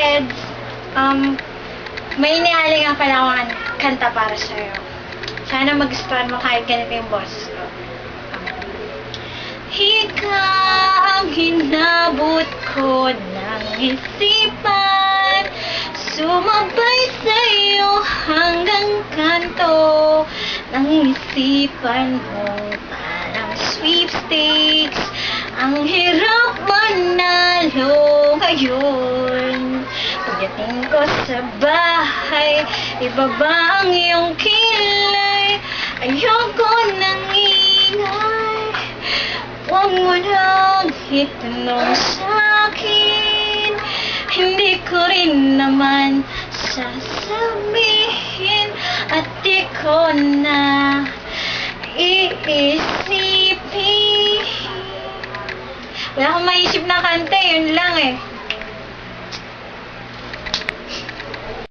Eds, um, may inialingan pala akong an- kanta para sa'yo. Sana magustuhan mo kahit ganito yung boss ko. Ikaw ang hinabot ko ng isipan Sumabay sa'yo hanggang kanto Ng isipan mong parang sweepstakes Ang hirap manalo ngayon Pagdating ko sa bahay Ibaba ang iyong kilay? Ayoko nang ingay. Huwag mo nang itanong sa'kin Hindi ko rin naman sasabihin At di ko na iisipin. Wala akong maisip na kanta